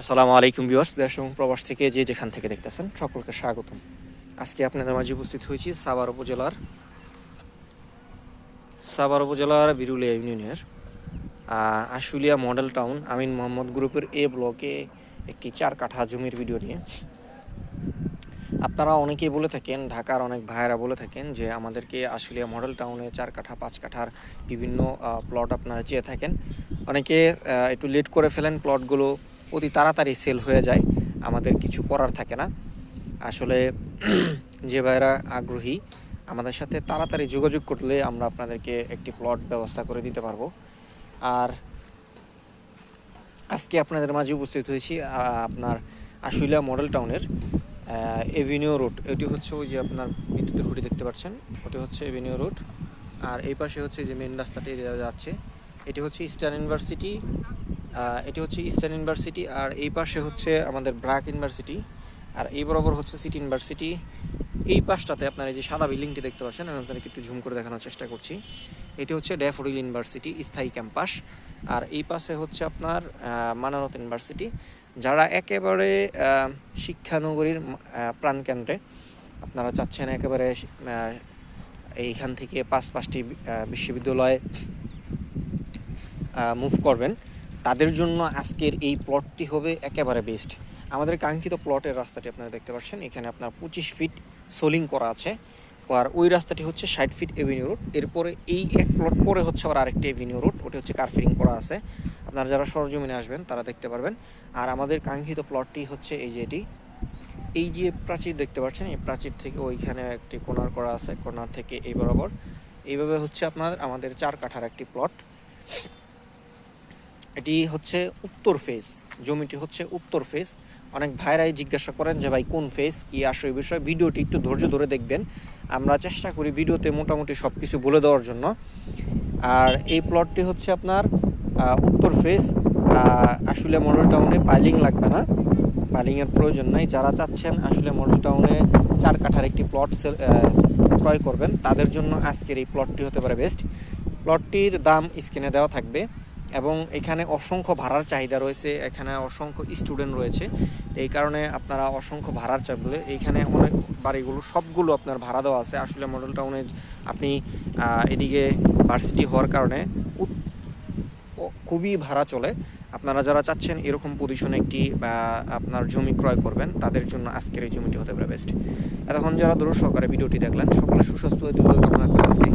আসসালামু আলাইকুম ভিউয়ার্স, দেশ এবং প্রবাস থেকে যে যেখান থেকে দেখতেছেন সকলকে স্বাগতম। আজকে আপনাদের মাঝে উপস্থিত হয়েছি সাভার উপজেলার সাভার উপজেলার বিরুলিয়া ইউনিয়নের আশুলিয়া মডেল টাউন, আমিন মোহাম্মদ গ্রুপের এ ব্লকে একটি চার কাঠা জমির ভিডিও নিয়ে। আপনারা অনেকেই বলে থাকেন, ঢাকার অনেক ভাইয়েরা বলে থাকেন যে আমাদেরকে আশুলিয়া মডেল টাউনে চার কাঠা, পাঁচ কাঠার বিভিন্ন প্লট আপনারা চেয়ে থাকেন। অনেকে একটু লেট করে ফেলেন প্লটগুলো অতি তাড়াতাড়ি সেল হয়ে যায়। আমাদের কিছু করার থাকে না। আসলে যে ভাইরা আগ্রহী, আমাদের সাথে তাড়াতাড়ি যোগাযোগ করলে আমরা আপনাদেরকে একটি প্লট ব্যবস্থা করে দিতে পারব। আর আজকে আপনাদের মাঝে উপস্থিত হয়েছি আপনার আশুলিয়া মডেল টাউনের এভিনিউ রোড এটি হচ্ছে ওই যে আপনার বিদ্যুতের খুঁটি দেখতে পাচ্ছেন। ওটি হচ্ছে এভিনিউ রোড আর এই পাশে হচ্ছে যে মেন রাস্তাটি যাচ্ছে, এটি হচ্ছে ইস্টার্ন ইউনিভার্সিটি এটি হচ্ছে ইস্টার্ন ইউনিভার্সিটি আর এই পাশে হচ্ছে আমাদের ব্রাক ইউনিভার্সিটি আর এই বরাবর হচ্ছে সিটি ইউনিভার্সিটি এই পাশটাতে আপনার এই যে সাদা বিল্ডিংটি দেখতে পাচ্ছেন, আমি আপনাদেরকে একটু ঝুম করে দেখানোর চেষ্টা করছি। এটি হচ্ছে ড্যাফোডিল ইউনিভার্সিটি স্থায়ী ক্যাম্পাস। আর এই পাশে হচ্ছে আপনার মানানত ইউনিভার্সিটি যারা একেবারে শিক্ষানগরীর প্রাণকেন্দ্রে, আপনারা চাচ্ছেন একেবারে এইখান থেকে পাঁচ পাঁচটি বিশ্ববিদ্যালয়ে মুভ করবেন। তাদের জন্য আজকের এই প্লটটি হবে একেবারে বেস্ট আমাদের কাঙ্ক্ষিত প্লটের রাস্তাটি আপনারা দেখতে পাচ্ছেন, এখানে আপনার পঁচিশ ফিট সোলিং করা আছে আর ওই রাস্তাটি হচ্ছে ষাট ফিট এভিনিউ রোড এরপরে এই এক প্লট পরে হচ্ছে আবার আরেকটি এভিনিউ রোড ওটি হচ্ছে কারফিরিং করা আছে। আপনারা যারা সরজমিনে আসবেন, তারা দেখতে পারবেন। আর আমাদের কাঙ্ক্ষিত প্লটটি হচ্ছে এই যে এটি। এই যে প্রাচীর দেখতে পাচ্ছেন, এই প্রাচীর থেকে ওইখানে একটি কোনার করা আছে, কোনার থেকে এই বরাবর। এইভাবে হচ্ছে আপনার আমাদের চার কাঠার একটি প্লট এটি হচ্ছে উত্তর ফেস জমিটি হচ্ছে উত্তর ফেস অনেক ভাইরাই জিজ্ঞাসা করেন যে, ভাই, কোন ফেস কি আসলে বিষয়? ভিডিওটি একটু ধৈর্য ধরে দেখবেন। আমরা চেষ্টা করি ভিডিওতে মোটামুটি সব কিছু বলে দেওয়ার জন্য। আর এই প্লটটি হচ্ছে আপনার উত্তর ফেস আসলে মডেল টাউনে পাইলিং লাগবে না। পাইলিংয়ের প্রয়োজন নাই। যারা চাচ্ছেন আসলে মডেল টাউনে চার কাঠার একটি প্লট ক্রয় করবেন, তাদের জন্য আজকের এই প্লটটি হতে পারে বেস্ট প্লটটির দাম স্ক্রিনে দেওয়া থাকবে। এবং এখানে অসংখ্য ভাড়ার চাহিদা রয়েছে, এখানে অসংখ্য স্টুডেন্ট রয়েছে। এই কারণে আপনারা অসংখ্য ভাড়ার চাইলে এইখানে অনেক বাড়িগুলো, সবগুলো আপনার ভাড়া দেওয়া আছে। আসলে মডেল টাউনে আপনি এদিকে ভার্সিটি হওয়ার কারণে খুবই ভাড়া চলে। আপনারা যারা চাচ্ছেন এরকম পজিশনে একটি আপনার জমি ক্রয় করবেন, তাদের জন্য আজকের এই জমিটি হতে পারে বেস্ট এতক্ষণ যারা দূর সহকারে ভিডিওটি দেখলেন, সকলে সুস্বাস্থ্য কামনা করে আজকে